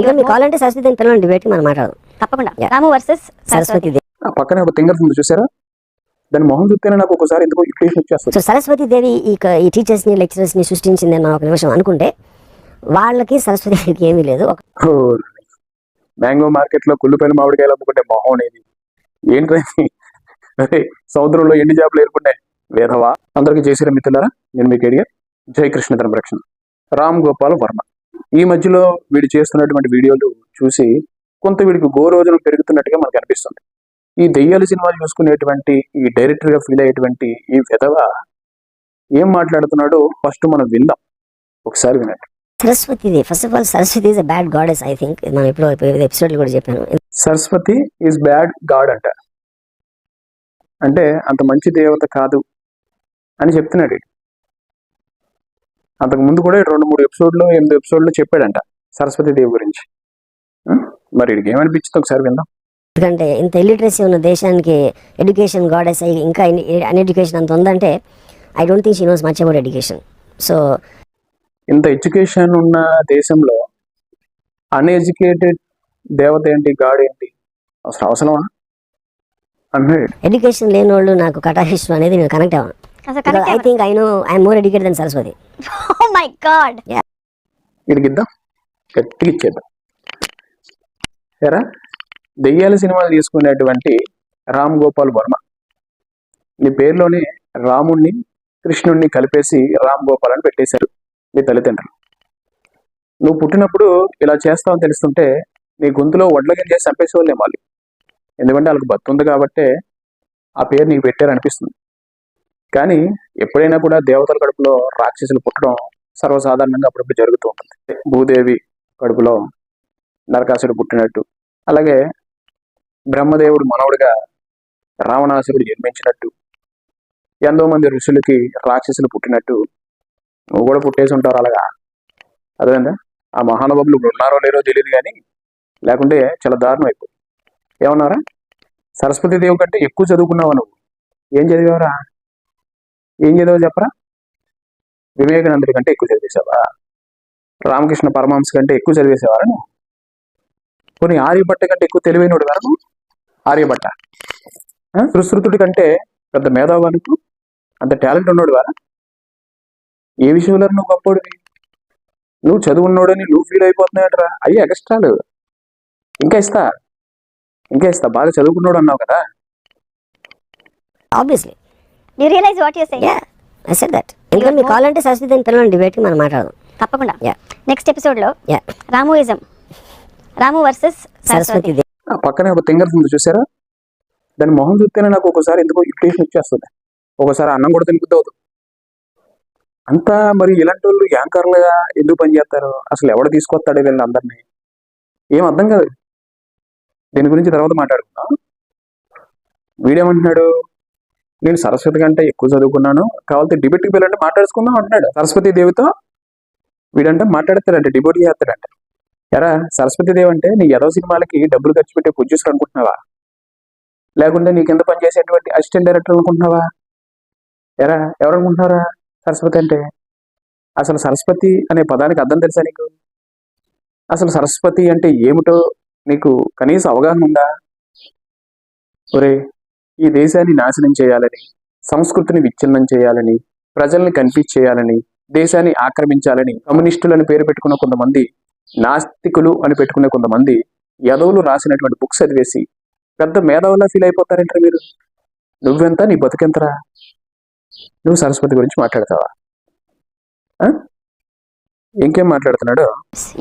ఇంకా మీకు కావాలంటే సరస్వతి పిల్లలు డిబేట్ మనం మాట్లాడదాం. తప్పకుండా. రాము వర్సెస్ సరస్వతి దేవి. ఆ పక్కనే ఒక తింగర్ ఉంది చూసారా? దాని మొహం చూస్తేనే నాకు ఒకసారి ఎందుకో ఇరిటేషన్ వచ్చేస్తుంది. సో సరస్వతి దేవి ఈ ఈ టీచర్స్ని లెక్చరర్స్ని సృష్టించింది అని మనం ఒక నిమిషం అనుకుంటే వాళ్ళకి సరస్వతి దేవికి ఏమీ లేదు. ఒక మ్యాంగో మార్కెట్లో కుళ్ళిపోయిన మామిడికాయలు అమ్ముకుంటే మొహం అనేది. ఏంటి అరే సముద్రంలో ఎండి చేపలు ఏరుకుంటే వేధవా? అందరికీ చేసిన మిత్రులారా నేను మీకు అడిగా జై కృష్ణ ధర్మరక్షణ. రామ్ గోపాల్ వర్మ. ఈ మధ్యలో వీడు చేస్తున్నటువంటి వీడియోలు చూసి కొంత వీడికి గోరోజనం పెరుగుతున్నట్టుగా మనకు అనిపిస్తుంది. ఈ దెయ్యాల సినిమాలు చూసుకునేటువంటి ఈ డైరెక్టర్గా ఫీల్ అయ్యేటువంటి ఈ విధవ ఏం మాట్లాడుతున్నాడో ఫస్ట్ మనం విందాం. ఒకసారి వినండి. Saraswati first of all Saraswati is bad goddess I think మనం ఇప్పుడు ఎపిసోడ్ కూడా చెప్పాను. సరస్వతి ఈజ్ బ్యాడ్ గాడ్ అంట. అంటే అంత మంచి దేవత కాదు అని చెప్తున్నాడు. అంతకు ముందు కూడా రెండు మూడు ఎపిసోడ్లో ఎనిమిది ఎపిసోడ్లో చెప్పాడంట సరస్వతి దేవి గురించి? మరి ఏమనిపించింది ఒకసారి విందాం. ఎందుకంటే ఇంత ఇల్లిటరసీ ఉన్న దేశానికి ఎడ్యుకేషన్ గాడెస్ అయ్యి ఇంకా అన్ఎడ్యుకేషన్ అంత ఉందంటే I don't think she knows much about education so ఇంత ఎడ్యుకేషన్ ఉన్న దేశంలో అన్ఎడ్యుకేటెడ్ దేవత ఏంటి గాడ్ ఏంటి అసలు అవసరమా? ఎడ్యుకేషన్ లేని వాళ్ళు నాకు కటాహిష్టం అనేది నేను కనెక్ట్ అవ్వను. I think I know I'm more educated then Saraswati oh my god గట్టిగా ఇచ్చేద్దాం ఎరా దెయ్యాల సినిమాలు తీసుకునేటువంటి రామ్ గోపాల్ వర్మ నీ పేరులోనే రాముణ్ణి కృష్ణుణ్ణి కలిపేసి రామ్ గోపాల్ అని పెట్టేశారు మీ తల్లిదండ్రులు నువ్వు పుట్టినప్పుడు ఇలా చేస్తావని తెలుస్తుంటే నీ గొంతులో వడ్లగం చేసి చంపేసేవాళ్ళే వాళ్ళు ఎందుకంటే వాళ్ళకి బతు ఉంది కాబట్టే ఆ పేరు నీకు పెట్టారు అనిపిస్తుంది కానీ ఎప్పుడైనా కూడా దేవతల కడుపులో రాక్షసులు పుట్టడం సర్వసాధారణంగా అప్పుడప్పుడు జరుగుతూ ఉంటుంది. భూదేవి కడుపులో నరకాసుడు పుట్టినట్టు అలాగే బ్రహ్మదేవుడు మనవుడిగా రావణాసురుడు జన్మించినట్టు ఎంతో మంది ఋషులకి రాక్షసులు పుట్టినట్టు నువ్వు కూడా పుట్టేసి ఉంటారు అలాగా? అదేందా ఆ మహానుభావులు ఇప్పుడు ఉన్నారో లేరో తెలియదు కానీ లేకుంటే చాలా దారుణం అయిపోయింది ఏమన్నారా? సరస్వతి దేవు కంటే ఎక్కువ చదువుకున్నావా నువ్వు? ఏం చదివావురా? ఏం చదివా చెప్పరా? వివేకానందుడి కంటే ఎక్కువ చదివేశావా? రామకృష్ణ పరమహంస కంటే ఎక్కువ చదివేసేవారా నువ్వు? కొన్ని ఆర్యభట్ట కంటే ఎక్కువ తెలివైనడు కదా నువ్వు ఆర్యభట్ట సుశ్రుతుడి కంటే పెద్ద మేధావానికి అంత టాలెంట్ ఉన్నాడు వారా ఏ విషయంలో నువ్వు గొప్పోడివి? నువ్వు చదువున్నోడని నువ్వు ఫీల్ అయిపోతున్నాయట్రా? అయ్యి ఎక్స్ట్రాలు ఇంకా ఇస్తా. ఇంకా ఇస్తా. బాగా చదువుకున్నాడు అన్నావు కదా. Obviously you realise what you say yeah I said that ఇంకా మీకు కావాలంటే సరస్వతి దేవి పిల్లలు డిబేట్ మనం మాట్లాడదాం. తప్పకుండా. Yeah. నెక్స్ట్ ఎపిసోడ్లో Yeah. రాముయిజం రాము వర్సెస్ సరస్వతి. ఆ పక్కనే ఒక తింగర్ ఉంది చూసారా? దాని మొహం చూస్తేనే నాకు ఒకసారి ఎందుకో ఇరిటేషన్ వచ్చేస్తుంది. ఒకసారి అన్నం కూడా తినిపిద్దు అవుతుంది అంతా మరి ఇలాంటి వాళ్ళు యాంకర్లుగా ఎందుకు పనిచేస్తారు అసలు ఎవడు తీసుకొస్తాడు వీళ్ళని అందరినీ? ఏం అర్థం కాదు. దీని గురించి తర్వాత మాట్లాడుకుందాం. వీడేమంటున్నాడు? నేను సరస్వతి కంటే ఎక్కువ చదువుకున్నాను. కావాలంటే డిబేట్కి వెళ్ళంటే మాట్లాడుకుందాం అంటున్నాడు. సరస్వతి దేవితో వీడంటే మాట్లాడతాడంట డిబేట్ చేస్తాడంట. ఎరా సరస్వతి దేవి అంటే నీ ఎదో సినిమాలకి డబ్బులు ఖర్చు పెట్టే ప్రొడ్యూసర్ అనుకుంటున్నావా? లేకుంటే నీకు కింద పనిచేసేటువంటి అసిస్టెంట్ డైరెక్టర్ అనుకుంటున్నావా? ఎరా ఎవరు అనుకుంటున్నారా సరస్వతి అంటే? అసలు సరస్వతి అనే పదానికి అర్థం తెలుసా నీకు? అసలు సరస్వతి అంటే ఏమిటో నీకు కనీస అవగాహన ఉందా? ఒరే ఈ దేశాన్ని నాశనం చేయాలని సంస్కృతిని విచ్ఛిన్నం చేయాలని ప్రజల్ని కన్ఫ్యూజ్ చేయాలని దేశాన్ని ఆక్రమించాలని కమ్యూనిస్టులని పేరు పెట్టుకున్న కొంతమంది నాస్తికులు అని పెట్టుకునే కొంతమంది యదవులు రాసినటువంటి బుక్స్ చదివేసి పెద్ద మేధావులా ఫీల్ అయిపోతారంటారు మీరు? నువ్వెంత? నీ బతుకెంతరా? నువ్వు సరస్వతి గురించి మాట్లాడతావా? ఆ? ఇంకేం మాట్లాడుతున్నాడు?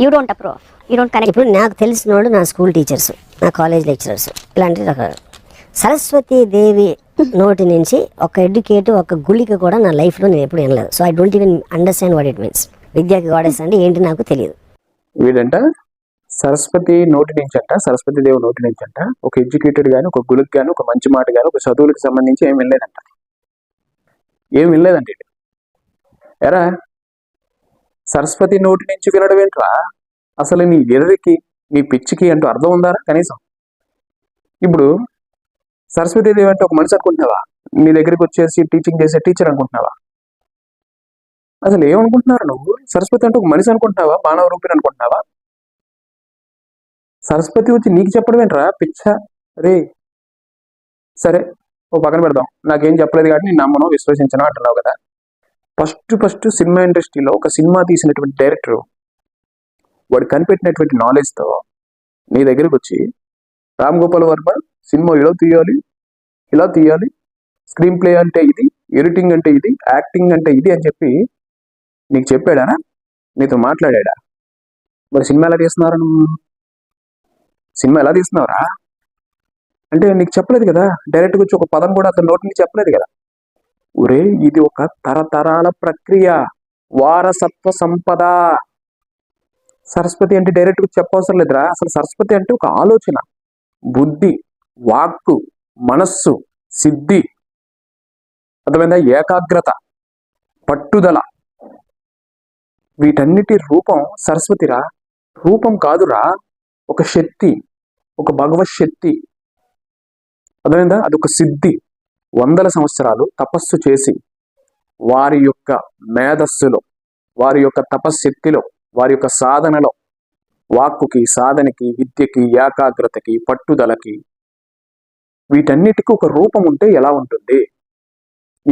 You don't approve you don't connect ఇప్పుడు నాకు తెలిసిన వాళ్ళు నా స్కూల్ టీచర్స్ నా కాలేజ్ లెక్చరర్స్ ఇలాంటి రకాలు. సరస్వతి దేవి నోటి నుంచి ఒక ఎడ్యుకేట్ ఒక గుళిక కూడా నా లైఫ్లో నేను ఎప్పుడు వినలేదు. So I don't even understand what it means విద్యాకి goddess అంటే ఏంటి నాకు తెలియదు. వీడంట సరస్వతి నోటి నుంచి అంట సరస్వతి దేవి నోటి నుంచి అంట ఒక ఎడ్యుకేటెడ్ గాని ఒక గుళికి గాని ఒక మంచి మాట గాని ఒక చదువులకు సంబంధించి ఏం వినలేదంట. ఏం వినలేదంట ఎరా సరస్వతి నోటి నుంచి వినడం ఏంట్రా? అసలు నీ ఎర్రికి నీ పిచ్చికి అంటూ అర్థం ఉందారా కనీసం? ఇప్పుడు సరస్వతి దేవి అంటే ఒక మనిషి అనుకుంటున్నావా? నీ దగ్గరికి వచ్చేసి టీచింగ్ చేసే టీచర్ అనుకుంటున్నావా? అసలు ఏమనుకుంటున్నారు నువ్వు? సరస్వతి అంటే ఒక మనిషి అనుకుంటున్నావా? మానవ రూపిణి అనుకుంటున్నావా? సరస్వతి వచ్చి నీకు చెప్పడం ఏంట్రా? పిచ్చ? రే! సరే ఓ పక్కన పెడదాం. నాకేం చెప్పలేదు కాబట్టి నేను నమ్మను విశ్వసించను అంటున్నావు కదా. ఫస్ట్ ఫస్ట్ సినిమా ఇండస్ట్రీలో ఒక సినిమా తీసినటువంటి డైరెక్టర్ వాడు కనిపెట్టినటువంటి నాలెడ్జ్తో నీ దగ్గరికి వచ్చి రామ్ గోపాల్ వర్మ సినిమా ఇలా తీయాలి? ఇలా తీయాలి? స్క్రీన్ ప్లే అంటే ఇది ఎడిటింగ్ అంటే ఇది యాక్టింగ్ అంటే ఇది అని చెప్పి నీకు చెప్పాడా నీతో మాట్లాడా మరి సినిమా ఎలా తీస్తున్నారు? నువ్వు సినిమా ఎలా తీస్తున్నావురా? అంటే నీకు చెప్పలేదు కదా డైరెక్ట్గా వచ్చి ఒక పదం కూడా అతను నోటి నుంచి చెప్పలేదు కదా. ఒరే ఇది ఒక తరతరాల ప్రక్రియ. వారసత్వ సంపద. సరస్వతి అంటే డైరెక్ట్గా చెప్పవసరం లేదురా. అసలు సరస్వతి అంటే ఒక ఆలోచన బుద్ధి. వాక్కు మనస్సు సిద్ధి అర్థమైందా? ఏకాగ్రత పట్టుదల. వీటన్నిటి రూపం సరస్వతిరా? రూపం కాదురా. ఒక శక్తి ఒక భగవత్ శక్తి అర్థమైందా? అదొక సిద్ధి. వందల సంవత్సరాలు తపస్సు చేసి వారి యొక్క మేధస్సులో వారి యొక్క తపశ్శక్తిలో వారి యొక్క సాధనలో వాక్కుకి సాధనకి విద్యకి ఏకాగ్రతకి పట్టుదలకి వీటన్నిటికీ ఒక రూపం ఉంటే ఎలా ఉంటుంది?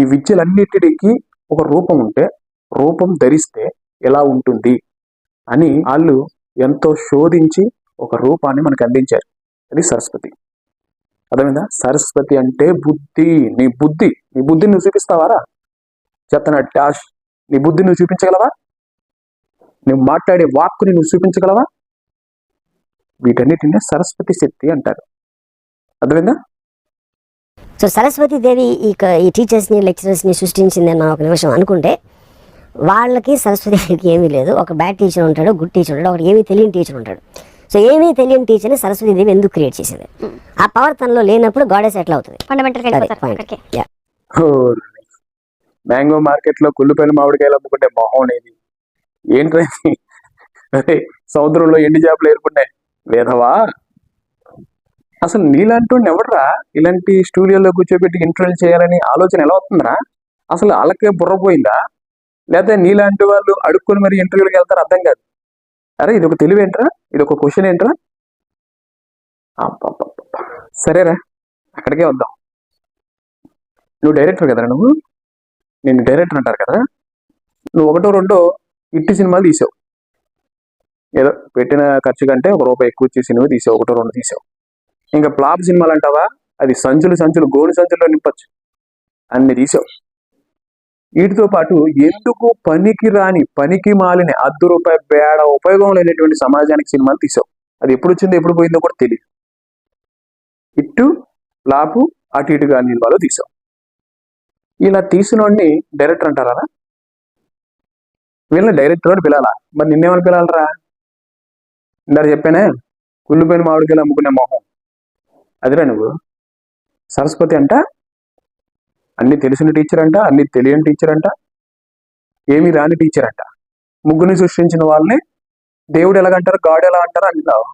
ఈ విద్యలన్నిటికీ ఒక రూపం ఉంటే రూపం ధరిస్తే ఎలా ఉంటుంది? అని వాళ్ళు ఎంతో శోధించి ఒక రూపాన్ని మనకు అందించారు. అది సరస్వతి. అర్థమైందా? సరస్వతి అంటే బుద్ధి. నీ బుద్ధి. నీ బుద్ధిని నువ్వు చూపిస్తావారా? చెత్తన డాష్. నీ బుద్ధి నువ్వు చూపించగలవా? నువ్వు మాట్లాడే వాక్కుని నువ్వు చూపించగలవా? వీటన్నిటిని సరస్వతి శక్తి అంటారు. అర్థమైందా? సో సరస్వతి దేవి ఈ ఈ టీచర్స్ని లెక్చరర్స్ని సృష్టించింది అన్న ఒక నిమిషం అనుకుంటే వాళ్ళకి సరస్వతి దేవికి ఏమీ లేదు. ఒక బ్యాడ్ టీచర్ ఉంటాడు గుడ్ టీచర్ ఉంటాడు ఒకటి ఏమీ తెలియని టీచర్ ఉంటాడు. సో ఏమీ తెలియని టీచర్ని సరస్వతి దేవి ఎందుకు క్రియేట్ చేసింది? ఆ పవర్ తనలో లేనప్పుడు గాడెస్ ఎట్లా అవుతుంది? మ్యాంగో మార్కెట్లో కుళ్ళిపోయిన మామిడికాయలు అమ్ముకుంటే మొహం అనేది? అరే సముద్రంలో ఎండి చేపలు ఏరుకున్నాయి వేధవా? అసలు నీలాంటి ఎవడరా? ఇలాంటి స్టూడియోలో కూర్చోబెట్టి ఇంటర్వ్యూ చేయాలని ఆలోచన ఎలా వస్తుందిరా? అసలు వాళ్ళకే బుర్రపోయిందా లేదా నీలాంటి వాళ్ళు అడుక్కొని మరి ఇంటర్వ్యూలకు వెళ్తారు అర్థం కాదు. అరే ఇది ఒక తెలివి ఏంట్రా? ఇది ఒక క్వశ్చన్ ఏంట్రా? సరేరా అక్కడికే వద్దాం. నువ్వు డైరెక్టర్ కదరా నువ్వు? నేను డైరెక్టర్ అంటారు కదా నువ్వు ఒకటో రెండో ఇట్టి సినిమాలు తీసావు. ఏదో పెట్టిన ఖర్చు కంటే ఒక రూపాయి ఎక్కువ ఇచ్చే సినిమా తీసావు ఒకటో రెండు తీసావు. ఇంకా ప్లాప్ సినిమాలు అంటావా? అది సంచులు సంచులు గోడు సంచుల్లో నింపచ్చు. అన్ని తీసావు. వీటితో పాటు ఎందుకు పనికి రాని పనికి మాలిన అర్ధ రూపాయి బేడ ఉపయోగం లేనటువంటి సమాజానికి సినిమాలు తీసావు? అది ఎప్పుడు వచ్చిందో ఎప్పుడు పోయిందో కూడా తెలియదు ఇటు లాపు అటు ఇటుగా సినిమాలు తీసావు. ఇలా తీసినోడిని డైరెక్టర్ అంటారా? వీళ్ళని డైరెక్టర్ అని పిలాలా మరి నిన్నేమని పిలాలరా ఇందాక చెప్పానే కుళ్ళిపోయిన మామిడికాయలు అమ్ముకునే మొహం. అదిరా నువ్వు. సరస్వతి అంట అన్ని తెలిసిన టీచర్ అంట అన్ని తెలియని టీచర్ అంట ఏమీ రాని టీచర్ అంట. ముగ్గురిని సృష్టించిన వాళ్ళని దేవుడు ఎలాగంటారు గాడ్ ఎలా అంటారు అంటావు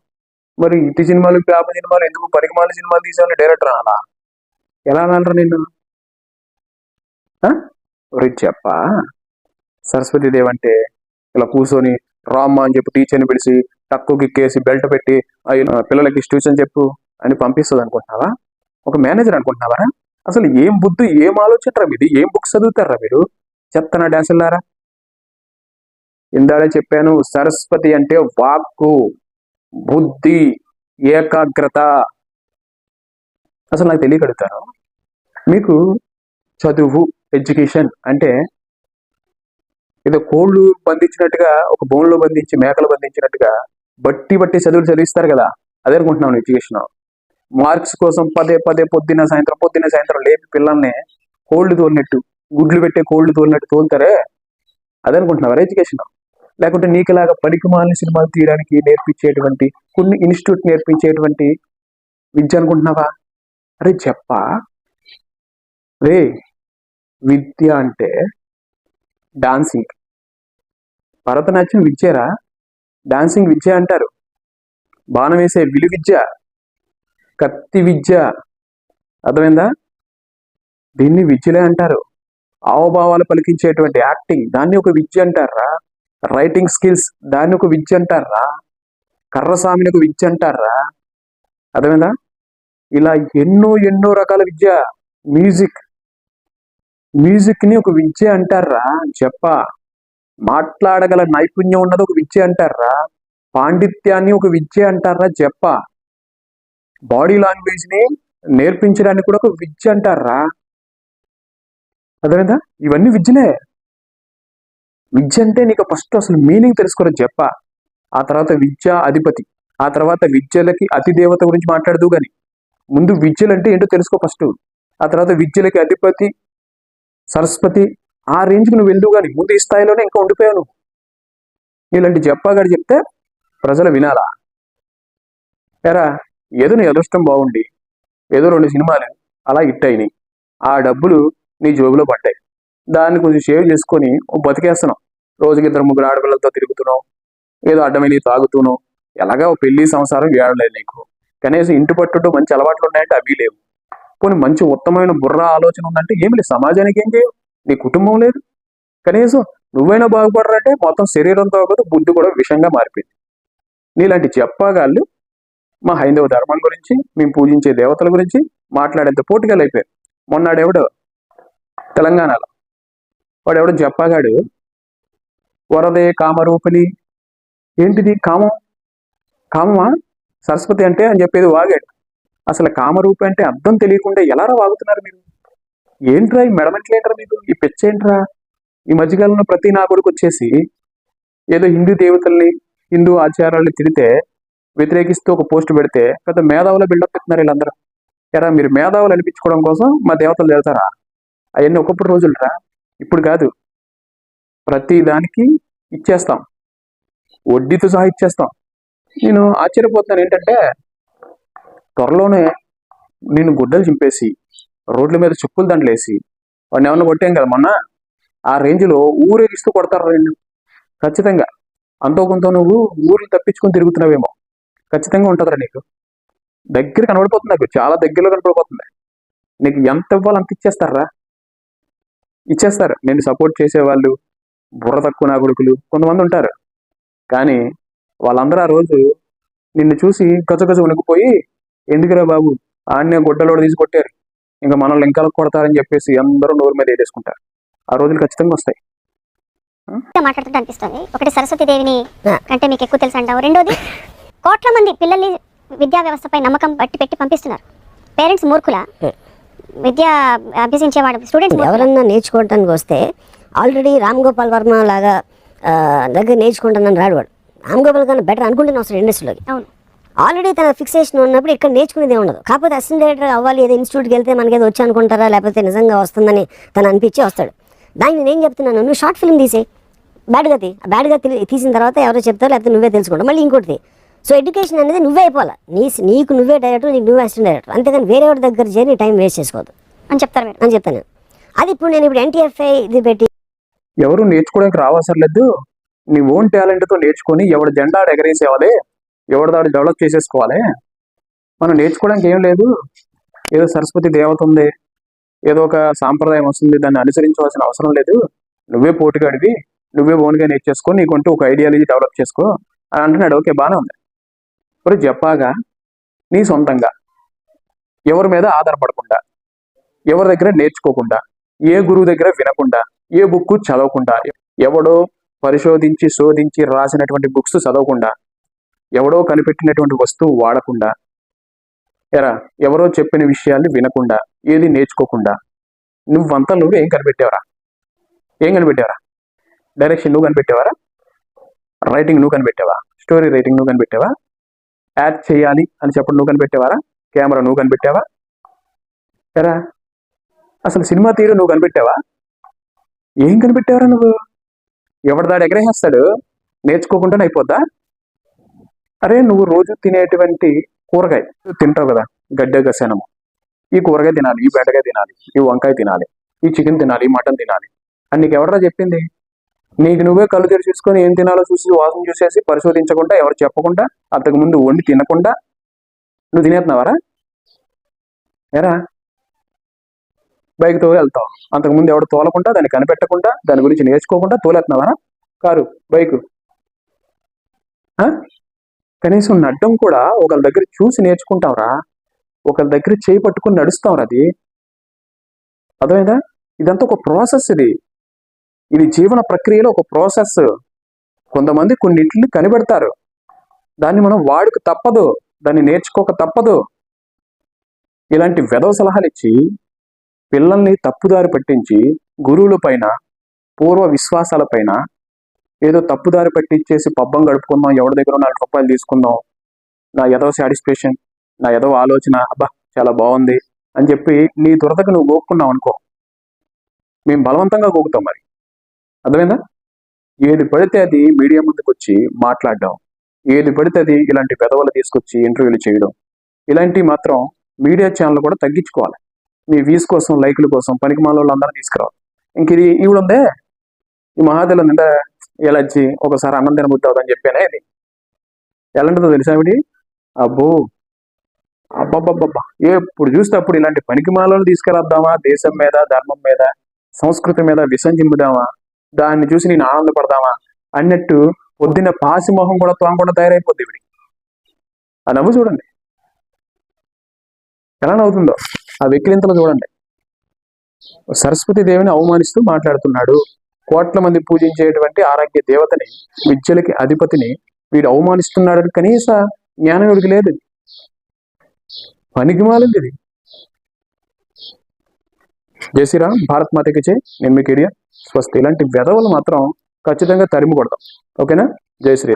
మరి ఇటు సినిమాలు పేప సినిమాలు ఎందుకు పరిగమాల సినిమాలు తీసేవాళ్ళు డైరెక్టర్ అనాలా ఎలా అనాలరా నిన్ను? ఒరే చెప్ప సరస్వతి దేవంటే అంటే ఇలా కూర్చొని రామ్మ అని చెప్పి టీచర్ని పిలిచి టక్కు గిక్కేసి బెల్ట్ పెట్టి పిల్లలకి ట్యూషన్ చెప్పు. అని పంపిస్తుంది అనుకుంటున్నావా? ఒక మేనేజర్ అనుకుంటున్నావా? అసలు ఏం బుద్ధి ఏం ఆలోచనరా మీది ఏం బుక్స్ చదువుతారా మీరు చెప్తానా డాన్సులారా ఇందాడే చెప్పాను సరస్వతి అంటే వాక్కు బుద్ధి ఏకాగ్రత. అసలు నాకు తెలియగలుగుతాను మీకు చదువు ఎడ్యుకేషన్ అంటే ఏదో కోళ్ళు బంధించినట్టుగా ఒక బోన్లో బంధించి మేకలు బంధించినట్టుగా బట్టి బట్టి చదువులు చదివిస్తారు కదా? అదే అనుకుంటున్నాను ఎడ్యుకేషన్. మార్క్స్ కోసం పదే పదే పొద్దున సాయంత్రం పొద్దున్న సాయంత్రం లేపి పిల్లల్ని కోళ్ళు తోలినట్టు గుడ్లు పెట్టే కోళ్ళు తోలినట్టు తోలుతారే? అదే అనుకుంటున్నావు ఎడ్యుకేషన్? లేకుంటే నీకులాగా పనికిమాలిన సినిమాలు తీయడానికి నేర్పించేటువంటి కొన్ని ఇన్స్టిట్యూట్ నేర్పించేటువంటి విద్య అనుకుంటున్నావా? అరే చెప్పా. రే విద్య అంటే డాన్సింగ్. భరతనాట్యం విద్యరా? డాన్సింగ్ విద్య అంటారు. బాణం వేసే విలు విద్య కత్తి విద్య. అర్థమైందా? దీన్ని విద్యలే అంటారు. హావభావాలు పలికించేటువంటి యాక్టింగ్. దాన్ని ఒక విద్య అంటారా? Writing skills. దాన్ని ఒక విద్య అంటారా? ఒక విద్య అంటారా? అర్థమైందా? ఇలా ఎన్నో ఎన్నో రకాల విద్య. మ్యూజిక్. మ్యూజిక్ని ఒక విద్య అంటారా? చెప్ప. మాట్లాడగల నైపుణ్యం ఉన్నది ఒక విద్య అంటారా? పాండిత్యాన్ని ఒక విద్య అంటారా? చెప్ప. బాడీ లాంగ్వేజ్ని నేర్పించడానికి కూడా ఒక విద్య అంటారా? అర్థమైందా? ఇవన్నీ విద్యలే విద్య అంటే నీకు ఫస్ట్ అసలు మీనింగ్ తెలుసుకోరా చెప్ప. ఆ తర్వాత విద్య అధిపతి. ఆ తర్వాత విద్యలకి అతి దేవత గురించి మాట్లాడదు కానీ ముందు విద్యలు అంటే ఏంటో తెలుసుకో ఫస్ట్. ఆ తర్వాత విద్యలకి అధిపతి సరస్వతి ఆ రేంజ్కి నువ్వు వెళ్దు కానీ ముందు ఈ స్థాయిలోనే ఇంకా ఉండిపోయావు నువ్వు. ఇలాంటి చెప్పగాడు చెప్తే ప్రజలు వినాలా? ఎరా ఏదో నీ అదృష్టం బాగుండి. ఏదో రెండు సినిమాలు అలా హిట్ అయినాయి. ఆ డబ్బులు నీ జోబులో పడ్డాయి. దాన్ని కొంచెం సేవ్ చేసుకొని ఓ బతికేస్తున్నావు రోజుకి ఇద్దరు ముగ్గురు ఆడపిల్లలతో తిరుగుతున్నావు ఏదో అడ్డమైన తాగుతున్నావు ఎలాగా పెళ్ళి సంసారం ఏడలేదు నీకు. కనీసం ఇంటి పట్టుడు మంచి అలవాట్లు ఉన్నాయంటే అవి లేవు. కొన్ని మంచి ఉత్తమమైన బుర్ర ఆలోచన ఉందంటే ఏమి లేదు. సమాజానికి ఏం చేయవు నీ కుటుంబం లేదు. కనీసం నువ్వైనా బాగుపడరంటే మొత్తం శరీరంతో పాటు బుద్ధి కూడా విషంగా మారిపోయింది. నీలాంటి చెప్పగాళ్ళు మా హైందవ ధర్మం గురించి మేము పూజించే దేవతల గురించి మాట్లాడేంత పోటీగా అయిపోయారు మొన్నాడెవడో తెలంగాణలో. వాడెవడో చెప్పగాడు వరదే కామరూపిణి. ఏంటిది కామం? కామమా? సరస్వతి అంటే అని చెప్పేది వాగాడు. అసలు కామరూపి అంటే అర్థం తెలియకుండా ఎలారా వాగుతున్నారు మీరు? ఏంట్రా ఈ మెడమెంట్లేంట్రా మీకు? ఈ పెచ్చేంట్రా? ఈ మధ్యకాలంలో ప్రతి నా కొడుకు వచ్చేసి ఏదో హిందూ దేవతల్ని హిందూ ఆచారాల్ని తిడితే వ్యతిరేకిస్తూ ఒక పోస్ట్ పెడితే పెద్ద మేధావుల బిల్డప్ పెట్టినారు వీళ్ళందరూ. ఎరా మీరు మేధావులు అనిపించుకోవడం కోసం మా దేవతలు తెలుతారా అవన్నీ ఒకప్పుడు రోజులరా. ఇప్పుడు కాదు. ప్రతి దానికి ఇచ్చేస్తాం. వడ్డీతో సహా ఇచ్చేస్తాం. నేను ఆశ్చర్యపోతున్నాను ఏంటంటే త్వరలోనే నేను గుడ్డలు చింపేసి రోడ్ల మీద చెప్పులు దండలేసి వాడిని ఏమన్నా కొట్టాం కదా మొన్న? ఆ రేంజ్లో ఊరేగిస్తూ కొడతారు రెండు ఖచ్చితంగా. అంతో కొంత నువ్వు ఊర్లు తప్పించుకొని తిరుగుతున్నావేమో. ఖచ్చితంగా ఉంటుందిరా నీకు. దగ్గర కనబడిపోతుంది నాకు. చాలా దగ్గరలో కనబడిపోతుంది. నీకు ఎంత ఇవ్వాలి అంత ఇచ్చేస్తారా. ఇచ్చేస్తారు నేను సపోర్ట్ చేసేవాళ్ళు బుర్ర తక్కువ నా కొడుకులు కొంతమంది ఉంటారు. కానీ వాళ్ళందరూ ఆ రోజు నిన్ను చూసి గజగజ వణికిపోయి ఎందుకురా బాబు? ఆన్య గుడ్డలోడు తీసి కొట్టారు. ఇంకా మనల్ని ఇంకా కొడతారని చెప్పేసి అందరూ నోరు మీద వేసుకుంటారు ఆ రోజులు ఖచ్చితంగా వస్తాయి. మాట్లాడుతుంటే అనిపిస్తుంది. ఒకటి సరస్వతి దేవిని. కంటే మీకు ఎక్కువ తెలుసు అంటావు. రెండోది కోట్ల మంది పిల్లల్ని విద్యా వ్యవస్థపై నమ్మకం బట్టి పెట్టి పంపిస్తున్నారు. పేరెంట్స్ మూర్ఖుల? విద్య అభ్యసించేవాడు స్టూడెంట్స్ ఎవరన్నా నేర్చుకోవటానికి వస్తే ఆల్రెడీ రామ్ గోపాల్ వర్మ లాగా దగ్గర నేర్చుకుంటానని రాడు వాడు రామ్ గోపాల్ కన్నా బెటర్ అనుకుంటున్నా వస్తాడు ఇండస్ట్రీలోకి. అవును. ఆల్రెడీ తన ఫిక్సేషన్ ఉన్నప్పుడు ఇక్కడ నేర్చుకునేది ఉండదు కాకపోతే అసిస్టెంట్ డైరెక్టర్ అవ్వాలి ఏదో ఇన్స్టిట్యూట్కి వెళ్తే మనకి ఏదో వచ్చి అనుకుంటారా లేకపోతే నిజంగా వస్తుందని తను అనిపించి వస్తాడు. దానికి నేను ఏం చెప్తున్నాను నువ్వు షార్ట్ ఫిల్మ్ తీసేయి. బ్యాడ్గా తీ. బ్యాడ్గా తీసిన తర్వాత ఎవరో చెప్తారు లేకపోతే నువ్వే తెలుసుకుంటావు. మళ్ళీ ఇంకోటి. సో ఎడ్యుకేషన్ అనేది నువ్వే అయిపోవాలి. నీ నీకు నువ్వే డైరెక్టర్ నీకు నువ్వే అసిస్టెంట్ డైరెక్టర్ అంతేగాని వేరే వాడి దగ్గర చేరి టైం వేస్ట్ చేసుకోవద్దు. అని చెప్తారు మీరు అని చెప్తాను అది ఇప్పుడు నేను ఇప్పుడు ఎన్టీఎఫ్ఐ ఇది పెట్టి ఎవరు నేర్చుకోవడానికి రావసరలేదు నీ ఓన్ టాలెంట్తో నేర్చుకొని ఎవడు జెండా ఎగరేసేవాలి ఎవడు దాడు డెవలప్ చేసేసుకోవాలి. మనం నేర్చుకోవడానికి ఏం లేదు. ఏదో సరస్వతి దేవత ఉంది ఏదో ఒక సాంప్రదాయం వస్తుంది దాన్ని అనుసరించవలసిన అవసరం లేదు. నువ్వే పోటుగాడివి నువ్వే ఓన్గా నేర్చేసుకో నీకుంటూ ఒక ఐడియాలజీ డెవలప్ చేసుకో అని అంటున్నాడు. ఓకే బాగానే ఉంది. ఇప్పుడు చెప్పాగా నీ సొంతంగా? ఎవరి మీద ఆధారపడకుండా? ఎవరి దగ్గర నేర్చుకోకుండా? ఏ గురువు దగ్గర వినకుండా? ఏ బుక్ చదవకుండా? ఎవడో పరిశోధించి శోధించి రాసినటువంటి బుక్స్ చదవకుండా? ఎవడో కనిపెట్టినటువంటి వస్తువు వాడకుండా? ఎరా ఎవరో చెప్పిన విషయాల్ని వినకుండా? ఏది నేర్చుకోకుండా? నువ్వంతా నువ్వు ఏం కనిపెట్టావరా? ఏం కనిపెట్టావరా? డైరెక్షన్ నువ్వు కనిపెట్టావరా? రైటింగ్ నువ్వు కనిపెట్టావా? స్టోరీ రైటింగ్ నువ్వు కనిపెట్టావా? యాడ్ చేయాలి అని చెప్పడం నువ్వు కనిపెట్టేవారా? కెమెరా నువ్వు కనిపెట్టావా? ఎరా అసలు సినిమా తీరు నువ్వు కనిపెట్టావా? ఏం కనిపెట్టావరా నువ్వు? ఎవరిదాడు ఎగరేసేస్తాడు? నేర్చుకోకుండా అయిపోద్దా? అరే నువ్వు రోజు తినేటువంటి కూరగాయ తింటావు కదా గడ్డ గసనము. ఈ కూరగాయ తినాలి ఈ బెండకాయ తినాలి ఈ వంకాయ తినాలి ఈ చికెన్ తినాలి ఈ మటన్ తినాలి. అని నీకు ఎవడరా చెప్పింది? నీకు నువ్వే కళ్ళు తెరిచి చూసుకొని ఏం తినాలో చూసి వాసన చూసేసి పరిశోధించకుండా ఎవరు చెప్పకుండా అంతకుముందు వండి తినకుండా నువ్వు తినేస్తున్నావారా? ఎరా బైక్తో వెళ్తావు. అంతకుముందు ఎవడు తోలకుండా దాన్ని కనిపెట్టకుండా దాని గురించి నేర్చుకోకుండా తోలేస్తున్నావా కారు బైక్. కనీసం నడ్డం కూడా ఒకళ్ళ దగ్గర చూసి నేర్చుకుంటావురా. ఒకళ్ళ దగ్గర చేయి పట్టుకుని నడుస్తాంరా అది. అర్థమైందా? ఇదంతా ఒక ప్రాసెస్ ఇది. ఇది జీవన ప్రక్రియలో ఒక ప్రాసెస్ కొంతమంది కొన్నింటిని కనిపెడతారు. దాన్ని మనం వాడుక తప్పదు. దాన్ని నేర్చుకోక తప్పదు. ఇలాంటి వెధవ సలహాలు ఇచ్చి పిల్లల్ని తప్పుదారి పట్టించి గురువుల పైన పూర్వ విశ్వాసాల పైన ఏదో తప్పుదారి పట్టించేసి పబ్బం గడుపుకుందాం ఎవరి దగ్గర నాలుగు రూపాయలు తీసుకుందాం నా ఏదో సాటిస్ఫాక్షన్ నా ఏదో ఆలోచన అబ్బా చాలా బాగుంది అని చెప్పి నీ దురదకు నువ్వు గోక్కున్నావు అనుకో మేము బలవంతంగా గోకుతాం మరి. అర్థమైందా? ఏది పడితే అది మీడియా ముందుకు వచ్చి మాట్లాడడం ఏది పడితే అది ఇలాంటి పెదవులు తీసుకొచ్చి ఇంటర్వ్యూలు చేయడం ఇలాంటివి మాత్రం మీడియా ఛానల్ కూడా తగ్గించుకోవాలి. మీ వ్యూస్ కోసం లైకుల కోసం పనికి మాల వాళ్ళందరూ తీసుకురావాలి. ఇంక ఇది ఈవిడ ఉందే? ఈ మహాదేవుల నిండా ఎలర్జీ ఒకసారి అన్నం తినబుద్ధి అవుతుందని చెప్పానే ఇది? ఎలాంటిదో తెలుసా ఆవిడ అబ్బో! అబ్బబ్బబ్బబ్బా! ఎప్పుడు చూస్తే అప్పుడు ఇలాంటి పనికి మాలను తీసుకురాద్దామా? దేశం మీద ధర్మం మీద సంస్కృతి మీద విసంజింపుదామా దాన్ని చూసి నేను ఆనందపడదామా అన్నట్టు పొద్దున్న పాసి మొహం కూడా తోమకుండా తయారైపోద్ది ఇవి ఆ నవ్వు చూడండి. ఎలా నవ్వుతుందో. ఆ వెక్కిలింతలు చూడండి. సరస్వతి దేవిని అవమానిస్తూ మాట్లాడుతున్నాడు. కోట్ల మంది పూజించేటువంటి ఆరోగ్య దేవతని విద్యలకి అధిపతిని వీడు అవమానిస్తున్నాడని కనీస జ్ఞానం లేదు. పనికి మాలింది ఇది. జై శ్రీరామ్ భారత్ మాతకి చే నేను మీకు ఏరియా స్వస్తి. ఇలాంటి వెధవలు మాత్రం ఖచ్చితంగా తరిమి కొడతాం ఓకేనా? జై శ్రీ